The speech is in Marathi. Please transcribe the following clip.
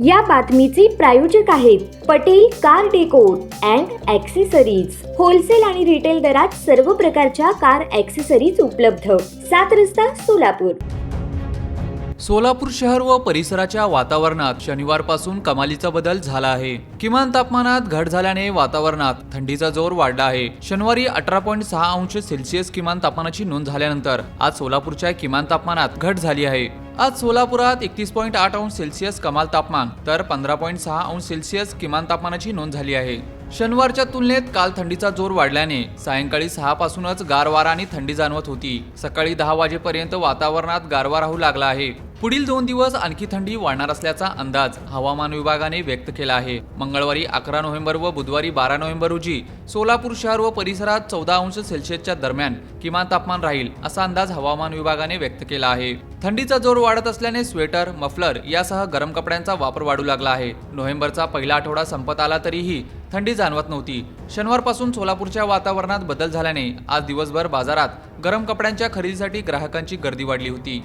या बातमीचे प्रायोजक आहेत Patel car decor and accessories. Wholesale आणि रिटेल दरात सर्व प्रकारच्या कार ॲक्सेसरीज उपलब्ध. सात रस्ता सोलापूर. सोलापूर शहर व परिसराच्या वातावरणात शनिवारपासून कमालीचा बदल झाला आहे. किमान तापमानात घट झाल्याने वातावरणात थंडीचा जोर वाढला आहे. शनिवारी अठरा पॉईंट सहा अंश सेल्सिअस किमान तापमानाची नोंद झाल्यानंतर आज सोलापूरच्या किमान तापमानात घट झाली आहे. आज सोलापुरात एकतीस पॉईंट आठ अंश सेल्सिअस कमाल तापमान तर पंधरा पॉईंट सहा अंश सेल्सिअस किमान तापमानाची नोंद झाली आहे. शनिवारच्या तुलनेत काल थंडीचा जोर वाढल्याने सायंकाळी सहापासूनच गारवारा आणि थंडी जाणवत होती. सकाळी दहा वाजेपर्यंत वातावरणात गारवा राहू लागला आहे. पुढील दोन दिवस आणखी थंडी वाढणार असल्याचा अंदाज हवामान विभागाने व्यक्त केला आहे. मंगळवारी अकरा नोव्हेंबर व बुधवारी बारा नोव्हेंबर रोजी सोलापूर शहर व परिसरात चौदा अंश सेल्सिअसच्या दरम्यान किमान तापमान राहील असा अंदाज हवामान विभागाने व्यक्त केला आहे. थंडीचा जोर वाढत असल्याने स्वेटर मफलर यासह गरम कपड्यांचा वापर वाढू लागला आहे. नोव्हेंबरचा पहिला आठवडा संपत आला तरीही थंडी जाणवत नव्हती. शनिवारपासून सोलापूरच्या वातावरणात बदल झाल्याने आज दिवसभर बाजारात गरम कपड्यांच्या खरेदीसाठी ग्राहकांची गर्दी वाढली होती.